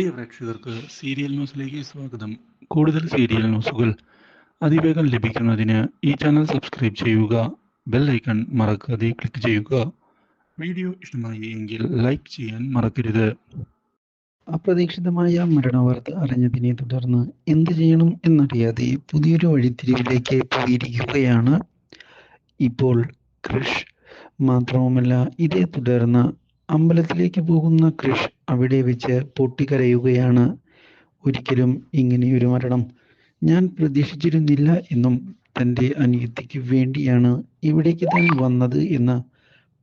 പ്രിയ പ്രേക്ഷകർക്ക് സീരിയൽ ന്യൂസിലേക്ക് സ്വാഗതം. കൂടുതൽ സീരിയൽ ന്യൂസുകൾ അതിവേഗം ലഭിക്കുന്നതിന് ഈ ചാനൽ സബ്സ്ക്രൈബ് ചെയ്യുക ബെൽ ഐക്കൺ മറക്കാതെ ക്ലിക്ക് ചെയ്യുക. വീഡിയോ ഇഷ്ടമായി എങ്കിൽ ലൈക്ക് ചെയ്യാൻ മറക്കരുത്. അപ്രതീക്ഷിതമായ മരണവാർത്ത അറിഞ്ഞതിനെ തുടർന്ന് എന്ത് ചെയ്യണം എന്നറിയാതെ പുതിയൊരു വഴിത്തിരിവിലേക്ക് പോയിരിക്കുകയാണ് ഇപ്പോൾ കൃഷ് മാത്രവുമല്ല ഇതേ തുടർന്ന് അമ്പലത്തിലേക്ക് പോകുന്ന കൃഷ് അവിടെ വെച്ച് പൊട്ടിക്കരയുകയാണ് ഒരിക്കലും ഇങ്ങനെയൊരു മരണം. ഞാൻ പ്രതീക്ഷിച്ചിരുന്നില്ല എന്നും തന്റെ അനിയത്തിക്ക് വേണ്ടിയാണ് ഇവിടേക്ക് താൻ വന്നത് എന്ന്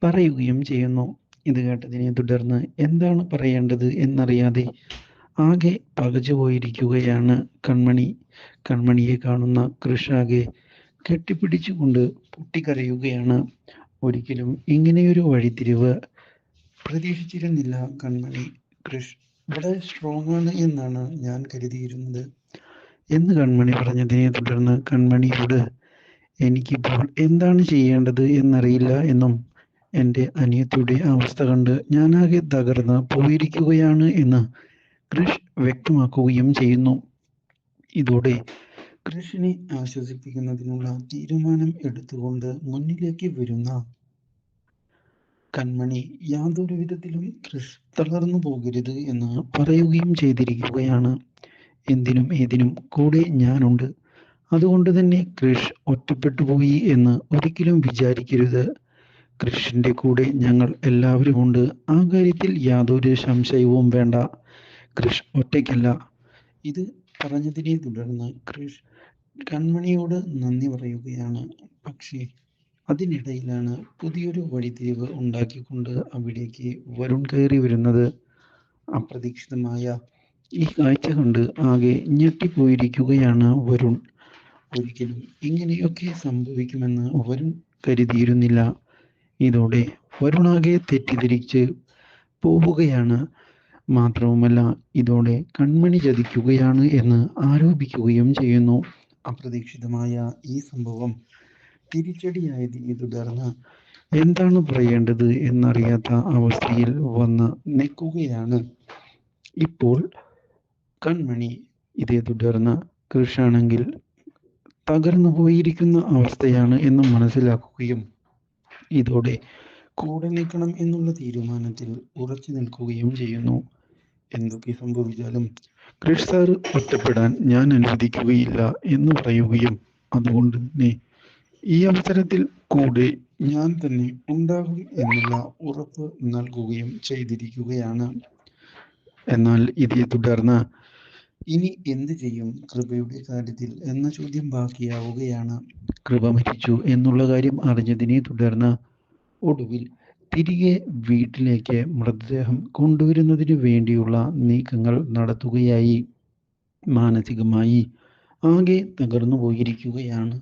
പറയുകയും ചെയ്യുന്നു. ഇത് കേട്ടതിനെ തുടർന്ന് എന്താണ് പറയേണ്ടത് എന്നറിയാതെ ആകെ പകച്ചു പോയിരിക്കുകയാണ് കൺമണി. കൺമണിയെ കാണുന്ന കൃഷാകെ കെട്ടിപ്പിടിച്ചുകൊണ്ട് പൊട്ടിക്കരയുകയാണ്. ഒരിക്കലും ഇങ്ങനെയൊരു വഴിത്തിരിവ് പ്രതീക്ഷിച്ചിരുന്നില്ല കൺമണി. കൃഷ് വളരെ സ്ട്രോങ് ആണ് എന്നാണ് ഞാൻ കരുതിയിരുന്നത്. എന്ന് കൺമണി പറഞ്ഞതിനെ തുടർന്ന് കൺമണിയോട് എനിക്കിപ്പോൾ എന്താണ് ചെയ്യേണ്ടത് എന്നറിയില്ല എന്നും എന്റെ അനിയത്തിയുടെ അവസ്ഥ കണ്ട് ഞാനാകെ തകർന്ന് പോയിരിക്കുകയാണ് എന്ന് കൃഷ് വ്യക്തമാക്കുകയും ചെയ്യുന്നു. ഇതോടെ കൃഷിനെ ആശ്വസിപ്പിക്കുന്നതിനുള്ള തീരുമാനം എടുത്തുകൊണ്ട് മുന്നിലേക്ക് വരുന്ന കൺമണി യാതൊരു വിധത്തിലും ക്രിസ് തളർന്നു പോകരുത് എന്ന് പറയുകയും ചെയ്തിരിക്കുകയാണ്. എന്തിനും ഏതിനും കൂടെ ഞാനുണ്ട്. അതുകൊണ്ട് തന്നെ കൃഷ് ഒറ്റപ്പെട്ടു പോയി എന്ന് ഒരിക്കലും വിചാരിക്കരുത്. കൃഷിന്റെ കൂടെ ഞങ്ങൾ എല്ലാവരും ഉണ്ട്. ആ കാര്യത്തിൽ യാതൊരു സംശയവും വേണ്ട. കൃഷ് ഒറ്റയ്ക്കല്ല. ഇത് പറഞ്ഞതിനെ തുടർന്ന് കൃഷ് കൺമണിയോട് നന്ദി പറയുകയാണ്. പക്ഷേ അതിനിടയിലാണ് പുതിയൊരു വഴിത്തിരിവ് ഉണ്ടാക്കിക്കൊണ്ട് അവിടേക്ക് വരുൺ കയറി വരുന്നത്. അപ്രതീക്ഷിതമായ ഈ കാഴ്ച കണ്ട് ആകെ ഞെട്ടിപ്പോയിരിക്കുകയാണ് വരുൺ. ഒരിക്കലും ഇങ്ങനെയൊക്കെ സംഭവിക്കുമെന്ന് വരുൺ കരുതിയിരുന്നില്ല. ഇതോടെ വരുണാകെ തെറ്റിദ്ധരിച്ച് പോവുകയാണ്. മാത്രവുമല്ല ഇതോടെ കൺമണി ചതിക്കുകയാണ് എന്ന് ആരോപിക്കുകയും ചെയ്യുന്നു. അപ്രതീക്ഷിതമായ ഈ സംഭവം തിരിച്ചടിയായതിനെ തുടർന്ന് എന്താണ് പറയേണ്ടത് എന്നറിയാത്ത അവസ്ഥയിൽ വന്ന് നിൽക്കുകയാണ്. ഇപ്പോൾ കൺമണി ഇതേ തുടർന്ന് കൃഷാണെങ്കിൽ തകർന്നു പോയിരിക്കുന്ന അവസ്ഥയാണ് എന്ന് മനസ്സിലാക്കുകയും ഇതോടെ കൂടെ നിൽക്കണം എന്നുള്ള തീരുമാനത്തിൽ ഉറച്ചു നിൽക്കുകയും ചെയ്യുന്നു. എന്തൊക്കെ സംഭവിച്ചാലും കൃഷ് സാർ ഒറ്റപ്പെടാൻ ഞാൻ അനുവദിക്കുകയില്ല എന്ന് പറയുകയും അതുകൊണ്ട് തന്നെ ഈ അവസരത്തിൽ കൂടെ ഞാൻ തന്നെ ഉണ്ടാകും എന്നുള്ള ഉറപ്പ് നൽകുകയും ചെയ്തിരിക്കുകയാണ്. എന്നാൽ ഇതേ തുടർന്ന് ഇനി എന്ത് ചെയ്യും കൃപയുടെ കാര്യത്തിൽ എന്ന ചോദ്യം ബാക്കിയാവുകയാണ്. കൃപ മരിച്ചു എന്നുള്ള കാര്യം അറിഞ്ഞതിനെ തുടർന്ന് ഒടുവിൽ തിരികെ വീട്ടിലേക്ക് മൃതദേഹം കൊണ്ടുവരുന്നതിന് വേണ്ടിയുള്ള നീക്കങ്ങൾ നടത്തുകയായി. മാനസികമായി ആകെ തകർന്നു പോയിരിക്കുകയാണ്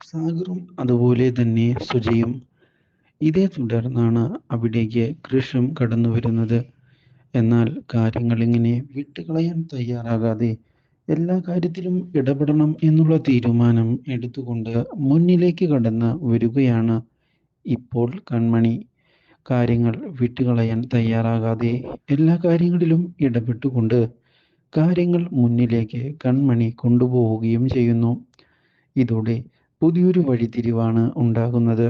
സാഗറും അതുപോലെ തന്നെ സുജയും ഇതേ തുടർന്നാണ് അവിടേക്ക് കൃഷും കടന്നു വരുന്നത്. എന്നാൽ കാര്യങ്ങൾ ഇങ്ങനെ വിട്ടുകളയാൻ തയ്യാറാകാതെ എല്ലാ കാര്യത്തിലും ഇടപെടണം എന്നുള്ള തീരുമാനം എടുത്തുകൊണ്ട് മുന്നിലേക്ക് കടന്ന് വരികയാണ് ഇപ്പോൾ കൺമണി. കാര്യങ്ങൾ വിട്ടുകളയാൻ തയ്യാറാകാതെ എല്ലാ കാര്യങ്ങളിലും ഇടപെട്ടുകൊണ്ട് കാര്യങ്ങൾ മുന്നിലേക്ക് കൺമണി കൊണ്ടുപോവുകയും ചെയ്യുന്നു. ഇതോടെ പുതിയൊരു വഴിത്തിരിവാണ് ഉണ്ടാകുന്നത്.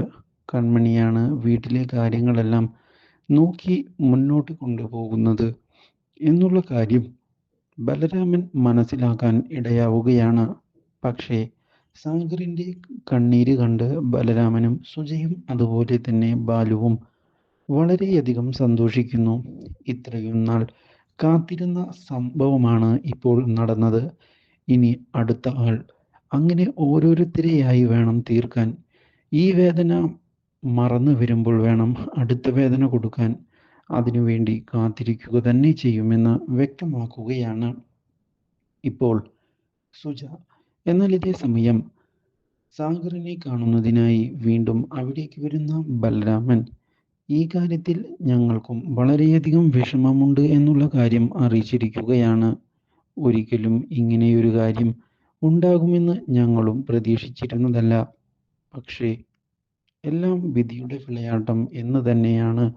കൺമണിയാണ് വീട്ടിലെ കാര്യങ്ങളെല്ലാം നോക്കി മുന്നോട്ട് കൊണ്ടുപോകുന്നത് എന്നുള്ള കാര്യം ബലരാമൻ മനസ്സിലാക്കാൻ ഇടയാവുകയാണ്. പക്ഷേ സാഗറിന്റെ കണ്ണീര് കണ്ട് ബലരാമനും സുജയും അതുപോലെ തന്നെ ബാലുവും വളരെയധികം സന്തോഷിക്കുന്നു. ഇത്രയും നാൾ കാത്തിരുന്ന സംഭവമാണ് ഇപ്പോൾ നടന്നത്. ഇനി അടുത്ത ആൾ അങ്ങനെ ഓരോരുത്തരെയായി വേണം തീർക്കാൻ. ഈ വേദന മറന്നു വരുമ്പോൾ വേണം അടുത്ത വേദന കൊടുക്കാൻ. അതിനുവേണ്ടി കാത്തിരിക്കുക തന്നെ ചെയ്യുമെന്ന് വ്യക്തമാക്കുകയാണ് ഇപ്പോൾ സുജ. എന്നാൽ ഇതേ സമയം സാഗറിനെ കാണുന്നതിനായി വീണ്ടും അവിടേക്ക് വരുന്ന ബലരാമൻ ഈ കാര്യത്തിൽ ഞങ്ങൾക്കും വളരെയധികം വിഷമമുണ്ട് എന്നുള്ള കാര്യം അറിയിച്ചിരിക്കുകയാണ്. ഒരിക്കലും ഇങ്ങനെയൊരു കാര്യം ഉണ്ടാകുമെന്ന് ഞങ്ങളും പ്രതീക്ഷിച്ചിരുന്നതല്ല. പക്ഷേ എല്ലാം വിധിയുടെ വിളയാട്ടം എന്ന് തന്നെയാണ്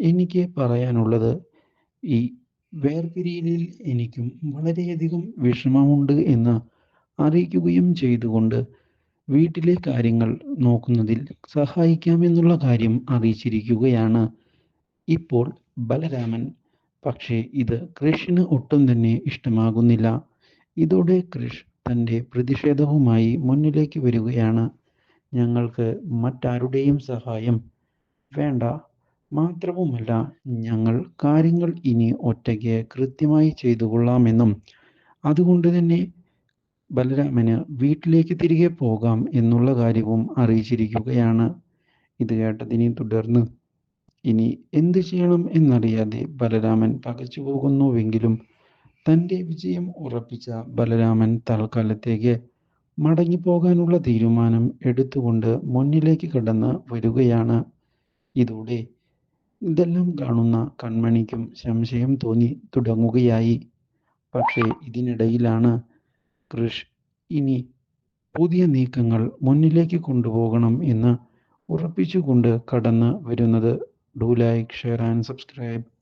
എനിക്ക് പറയാനുള്ളത്. ഈ വേർപിരിയലിൽ എനിക്കും വളരെയധികം വിഷമമുണ്ട് എന്ന് അറിയിക്കുകയും ചെയ്തുകൊണ്ട് വീട്ടിലെ കാര്യങ്ങൾ നോക്കുന്നതിൽ സഹായിക്കാമെന്നുള്ള കാര്യം അറിയിച്ചിരിക്കുകയാണ് ഇപ്പോൾ ബലരാമൻ. പക്ഷേ ഇത് കൃഷിന് ഒട്ടും തന്നെ ഇഷ്ടമാകുന്നില്ല. ഇതോടെ കൃഷ് തന്റെ പ്രതിഷേധവുമായി മുന്നിലേക്ക് വരികയാണ്. ഞങ്ങൾക്ക് മറ്റാരുടെയും സഹായം വേണ്ട. മാത്രവുമല്ല ഞങ്ങൾ കാര്യങ്ങൾ ഇനി ഒറ്റയ്ക്ക് കൃത്യമായി ചെയ്തു കൊള്ളാമെന്നും അതുകൊണ്ട് തന്നെ ബലരാമന് വീട്ടിലേക്ക് തിരികെ പോകാം എന്നുള്ള കാര്യവും അറിയിച്ചിരിക്കുകയാണ്. ഇത് കേട്ടതിനെ തുടർന്ന് ഇനി എന്ത് ചെയ്യണം എന്നറിയാതെ ബലരാമൻ പകച്ചു പോകുന്നുവെങ്കിലും തന്റെ വിജയം ഉറപ്പിച്ച ബലരാമൻ തൽക്കാലത്തേക്ക് മടങ്ങിപ്പോകാനുള്ള തീരുമാനം എടുത്തുകൊണ്ട് മുന്നിലേക്ക് കടന്ന് വരികയാണ്. ഇതോടെ ഇതെല്ലാം കാണുന്ന കൺമണിക്കും സംശയം തോന്നി തുടങ്ങുകയായി. പക്ഷേ ഇതിനിടയിലാണ് കൃഷ് ഇനി പുതിയ നീക്കങ്ങൾ മുന്നിലേക്ക് കൊണ്ടുപോകണം എന്ന് ഉറപ്പിച്ചുകൊണ്ട് കടന്ന് വരുന്നത്. Do like share and subscribe